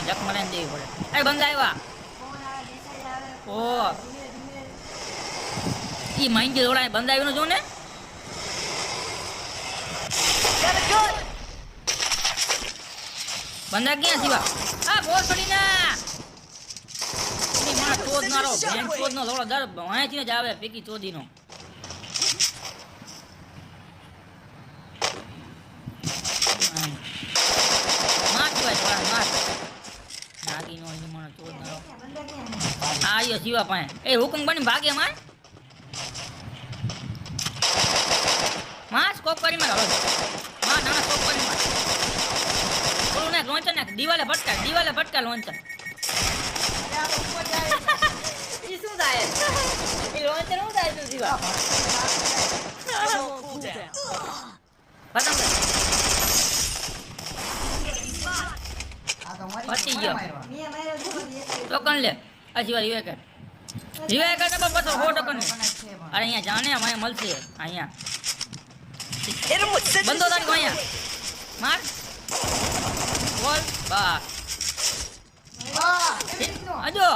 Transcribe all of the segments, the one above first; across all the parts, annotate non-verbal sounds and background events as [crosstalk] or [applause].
જખ મળે ને દેવી પડે એ બંધ આવ્યા ઓ. ઈ માંગી દોડાય જો ને બંધા ક્યાં જીવા આ બોલ પડી ના ચોદ મારો ચોદ નો થોડો દર વાંચી જ આવે પીકી ચોદી નો માર કહેવાય થોડા માર નાગી નો એની માં ચોદ મારો બંદા ક્યાં? આ શિવા પાસે. એ હુકમ બની ભાગે માર. માં સ્કોપ કરી માર હવે. માં નાના સ્કોપ કરી માર. ઓલું નાખ લોંચર નાખ. દિવાલે ભટકા દિવાલે ભટકા લોંચર [laughs] શું થાય? [laughs] લોંચર શું થાય? તું શિવા પતી ગયો. ધીમે. ટોકન લે. આ વાર રિવે કર રિવે કર તો બસ હો ટોકન અરે અહીંયા જાને અમારે મળશે. અહીંયા. બંધો તારી અહીંયા. માર. બોલ. બા અજો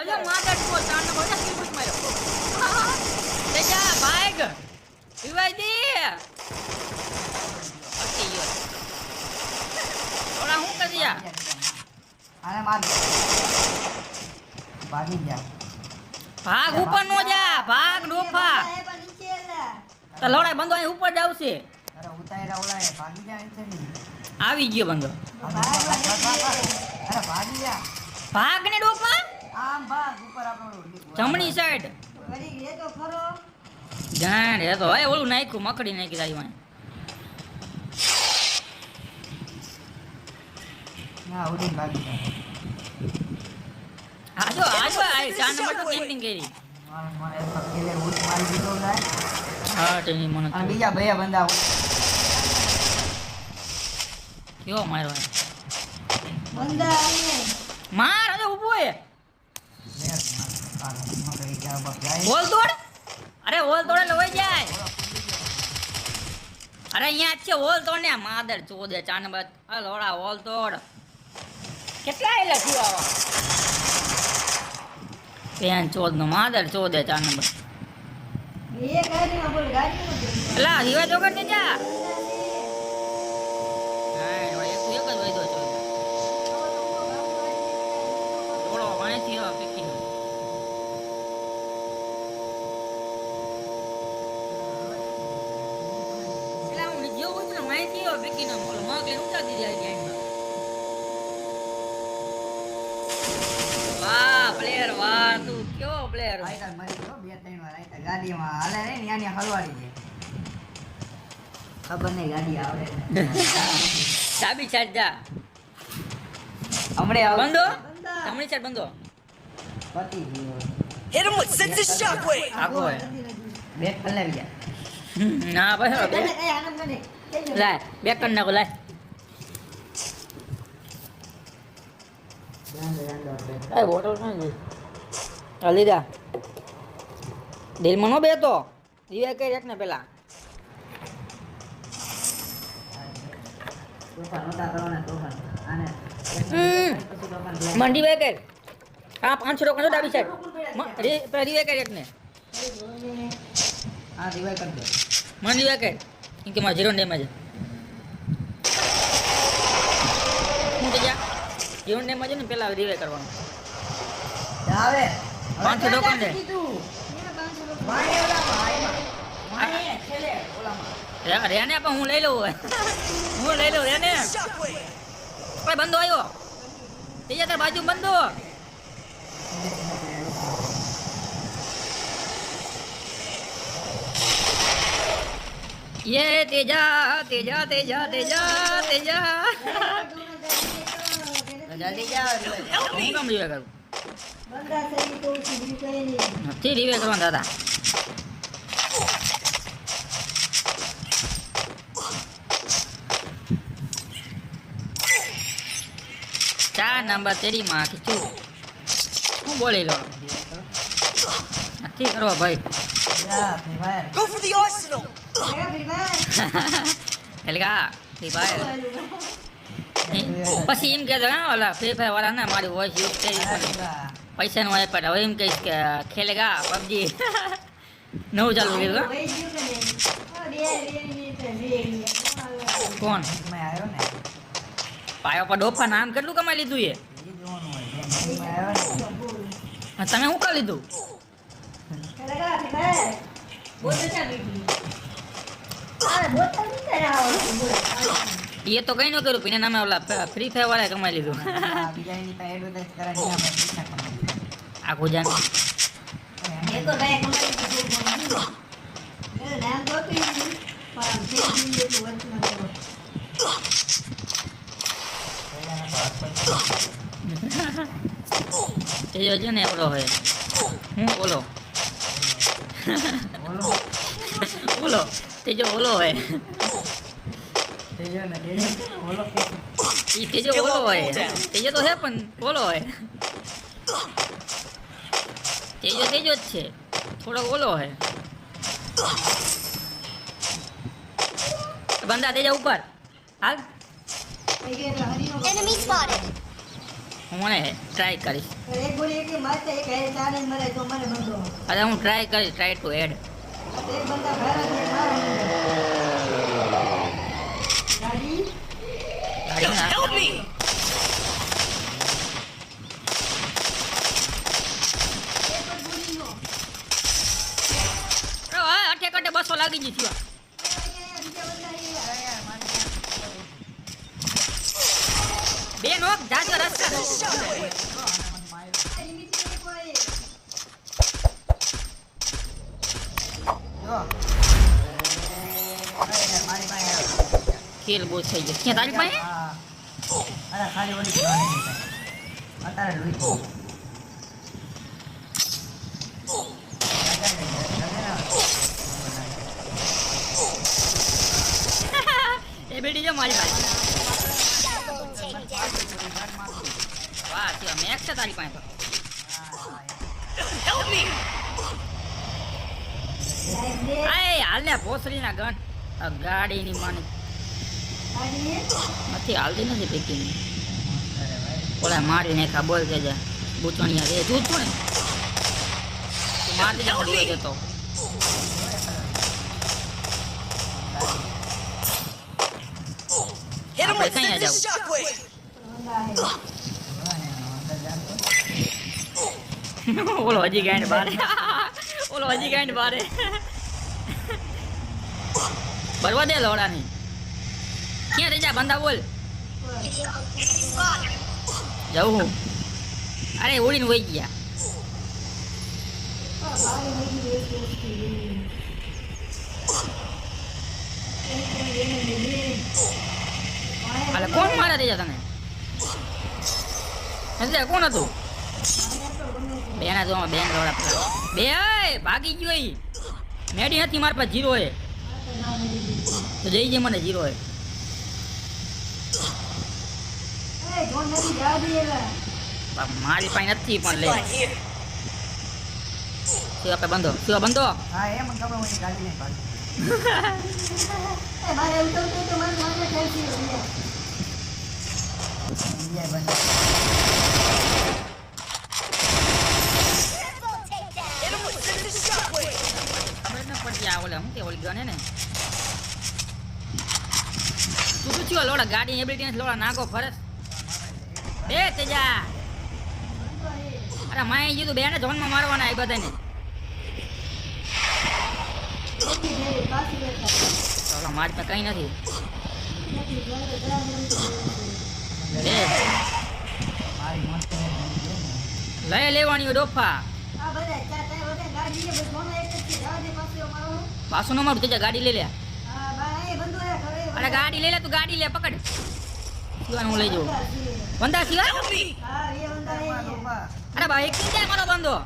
અજો માતા તું ચાર નો બધા કિલ પુશ માર્યો તે જા ભાગ વિવાય દે અટકી ગયો ઓલા હું કરી જા ભાગ ઉપર નો જા ભાગ ડોફા એ પણ નીચે એલા. તો લડાઈ બંધો અહીં ઉપર જ આવશે. આવી ગયો બંધો. ભાગ ને ડોફા જમણી સાઈડ વળી એ તો ખરો. જાણ એ તો હવે ઓલું નાખ્યું મકડી નાખી તારી વાંહે. આજો આજો આ ચાર નંબર તો કેમ્પિંગ કરી? હા તેની મને તો બીજા બંદા કેવો મારો બંદા માર હવે ઊભો એ હોલ તોડ અરે હોલ તોડે જાય. અરે અહીંયા છે હોલ તોડ ને માદર ચોદે નંબર આ લોડા હોલ તોડ કેટલા એલા થયો આવા પેન ચોદ નો માદર ચોદે ચાર નંબર એલા હિવા ચોકર ને જા. વાહ પ્લેયર વાહ તું કયો પ્લેયર આયતા મરી ગયો બે ત્રણ વાર આયતા ગાડીમાં હાલે ને ન્યાની હલવાડી દે. ખબર નહીં ગાડી આવડે ચાબી છાડ જા. હમણે બંધો? હમણે સાઈડ બંધો. પતી Hit him with shockwave. આખો હે ના ભાઈ. લાય બે કર નાખો લાય. એ બોટલ લીધા. દિલમાં નો બેતો દિવાય કરી એક ને પેલા. મંડી વાય કર આ પાંચસો રોકડો ડાબી સાઈડ. રી પેલા દિવાય કરી એક ને આ રિવાઈ કરી દે મંડી વાય કર કેમ કે મારા ઝીરો ડેમેજ હું તો જા. ઝીરો ડેમેજ ને પેલા રિવાય કરવાનું. આવે. પાંચસો રોકાણ દે રેને પણ હું લઈ લઉં હું લઈ લઉં રેને. Shockwave. બંધો આવ્યો. બીજા તાર બાજુ બંધો. યે તેજા તેજા તેજા તેજા તેજા. [laughs] જલ્દી જાઓ રિવાઈ. હું કામ નથી રીવે કરવાનું દાદા ચાર નંબર તેરી માં કીધું હું બોલી લો નથી કરો ભાઈ. Go for the arsenal. એટલે કે ફ્રી ફાયર [laughs] પછી એમ કહેતો ઓલા ફ્રી ફાયર વાળા ના મારી વોઇસ યુઝ કરી પણ પૈસા નો આપ્યા હવે એમ કહીશ કે ખેલેગા પબજી [laughs] નવું ચાલુ કર્યું. કોણ? પાયો પર ડોફા નામ કેટલું કમાઈ લીધું એ? તમે શું કરી લીધું? ખેલે. એ તો કઈ ન કર્યું, પીને નામે ઓલા ફ્રી ફાયર વાળા કમાઈ લીધું. આખું જાણ એ તો ભાઈ કમાઈ લીધું, પણ નહીં. એનું નામ તો હતું ઈ, પણ આમ થઈ ગયું એટલું વચમાં તો. એ છે ને ઓલો હોય હું ઓલો બોલો ઓલો તેજો ઓલો હોય તેજો ને તેજો બોલો કે ઈ તેજો ઓલો હોય તેજો તો હે પણ ઓલો હોય તેજો તેજો જ છે થોડો ઓલો હોય બંદા તેજા ઉપર હાલ કઈ કે એટલે હરીનો Enemy spotted. હું મને ટ્રાય કરીશ એક ગોળી એક મારતા એક હારે ચારે જ મરે તો મને બંધો અરે હું ટ્રાય કરીશ ટ્રાય ટુ એડ એક બંદા ઘરે છે મારે ગાડી Help બસો લાગી ગઈ થયો બે નોક જાજો રસ્તા. ખેલ બહુ થઈ ગયો ક્યાં તારી પાસે. અરે ખાલી ઓલી. અત્યારે એ બેટી જો મારી પાસે. વાહ ત્યાં મેક છે તારી પાસે? હેલ્પ મી આય હાલને ભોસડીના ગણ. આ ગાડીની માની. નથી હાલતી નથી પેકિંગ ઓલા મારી નાખા બોલ કે જા બુચણિયા રે તું છું ને મારી જતો. Sense jauh? Shockwave! ઓલો હજી ગાંડ બારે. ઓલો હજી ગાંડ બારે. ભરવા દે લોડાની ક્યાં રહી જા બંદા બોલ. જવું હું. અરે ઉડીને વહી ગયા. અલે કોણ મારે રહી જા તને એટલે કોણ હતું? બેના જો બેન રોડા બે ભાગી ગયો ઈ. મેડી હતી મારા પાસે જીરો એ. તો જઈ જે મને જીરો એ. મારી પાસે નથી પણ લે. શું આપણે બંધો? શું બંધો? હા એ ખબર હોય ગાડી નહીં [laughs] પાડી ગાડી એબિલિટી લોડા નાગો ફરસ બે તેજા અરે માય કીધું બેને ઝોનમાં મારવાના એ બધાને મારી પાસે કઈ નથી લે મારી મસ્ત લઈ લેવાની હોય ડોફા. પાછું ન મારું તેજા ગાડી લઈ લે. અરે ગાડી લઈ લે તું ગાડી લે પકડ. સિવાય હું લઈ જવું બંધા સિવાય? અરે ભાઈ એક જાય મારો બંધો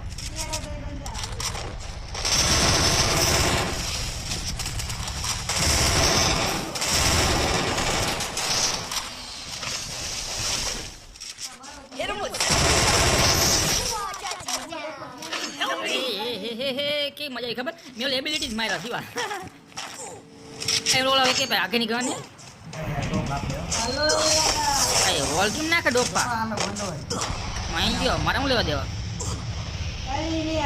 Hit him with હે હે હે હે કે મજા આવી ખબર મેં એબિલિટીઝ માર્યા સિવા એ ઓલા કે ભાઈ, આગળની ગવાની? એ રોલ કેમ નાખે ડોપા? માઈ ગયો, મારે હું લેવા દેવા?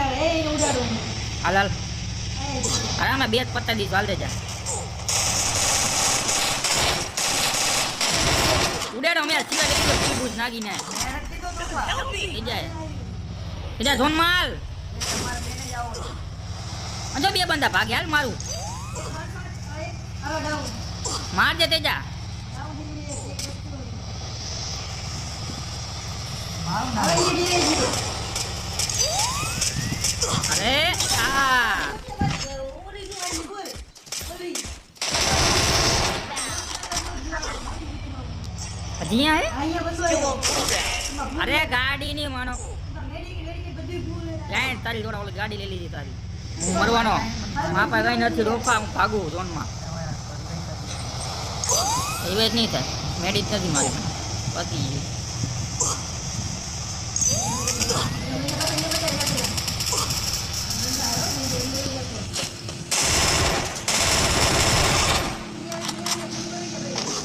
આવે. હાલ. હાલ જ. બે જ પત્તા દીધું હાલ દેજા ઉડાડો મેં સિવા લઈ ગયો ત્રિભુજ નાગીને. જાય. ધોન માલ તમારે બેને જ બે બંદા ભાગ હાલ મારું મારજે માર દે તેજા. અરે આ. હજી હે બધું. અરે ગાડી ની માનો બધું. લાઈન તારી જોડે ઓલી ગાડી લઈ લીધી તારી મરવાનો. પાસે કઈ નથી રોકવા હું ભાગું ઝોનમાં. એ જ નહીં થાય. મેડિક નથી મારી. પતી ગયું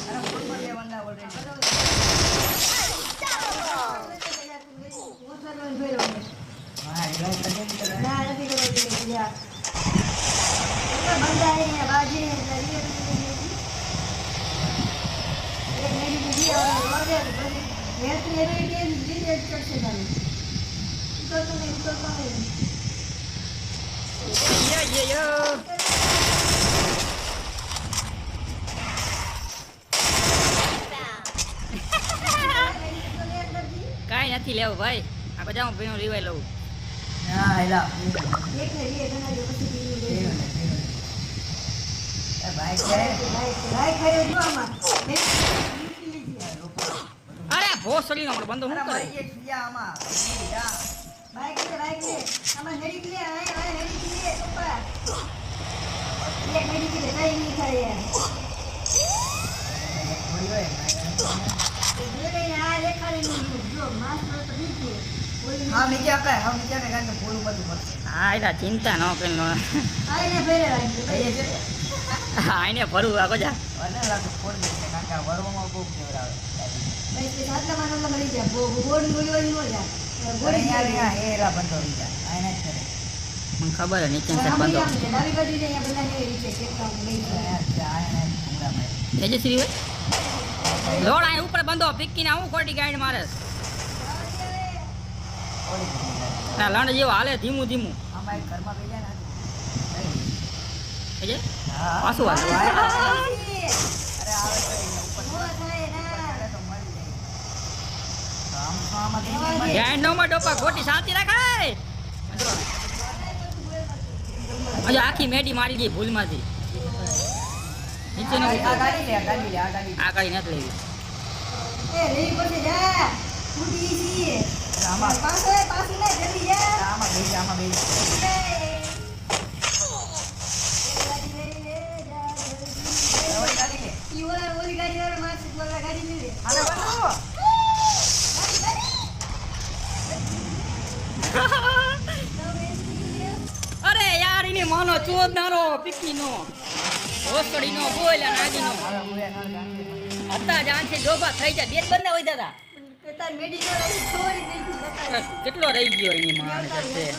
અરે ફૂટમાં બે બંદા already. હા એ લાઈન લગે ને કરે. ના, નથી કરવું જોઈએ, બીજા. ઉપર બંધા અહીંયા બાજી ને એટલે એક મેડી બીજી આવે, વાગે, પછી હેલ્થની એવી કેમ લીધે જ કરશે તારે. ઉતરતો નહીં, ઉતરતો નહીં. યે, યે, યે. કાંઈ નથી લેવું ભાઈ આ બધા હું પીણું રીવાઈ લઉં હા એલા એક ને બે ગણા જો પછી બીજું લે. પીવું ને, પીવું ને. એ ભાઈ છે લાઈટ- લાઈટ ખાઈ જો આમાં. જા. જો જો હા બધું પડશે હા ચિંતા ન કરી આઈને ફરવું રાખજો કહીએ છે. ભરવું આ બધા વધારે લાગે ફોડ દે છે કારણ કે આ વરવામાં બહુ કેવડાવે મને ખબર નીચે બંધો. આ ઉપર બંધો પિક્કીને હું ખોટી ગાઈડ મારે. ના લણ જેવો હાલે ધીમું ધીમું. પાછું હાલે અરે આવે તો નો અહીંયા ઉપર થાય ના ચડે તો મળી જાય ગાઈડ નો માં ડોપા ખોટી શાંતિ રાખાય. હજુ આખી મેડી મારી ગઈ ભૂલમાંથી. નીચે નો આ ગાડી લે ગાડી લે આ ગાડી આ કાઢી નથી લેવી. એ જા. પાછું ના જલ્દી જા. ઓલી ગાડી લે માસ બોલા ગાડી વાળા લે. હાલો બંધો અરે યાર એની માનો ચોદનારો પિક્કી નો હોસડી નો બોલ અને નો ગાડી હતા છે ડોબા થઈ જાય બેટ બંને હોય દાદા કેટલો રહી ગયો એની માણ છે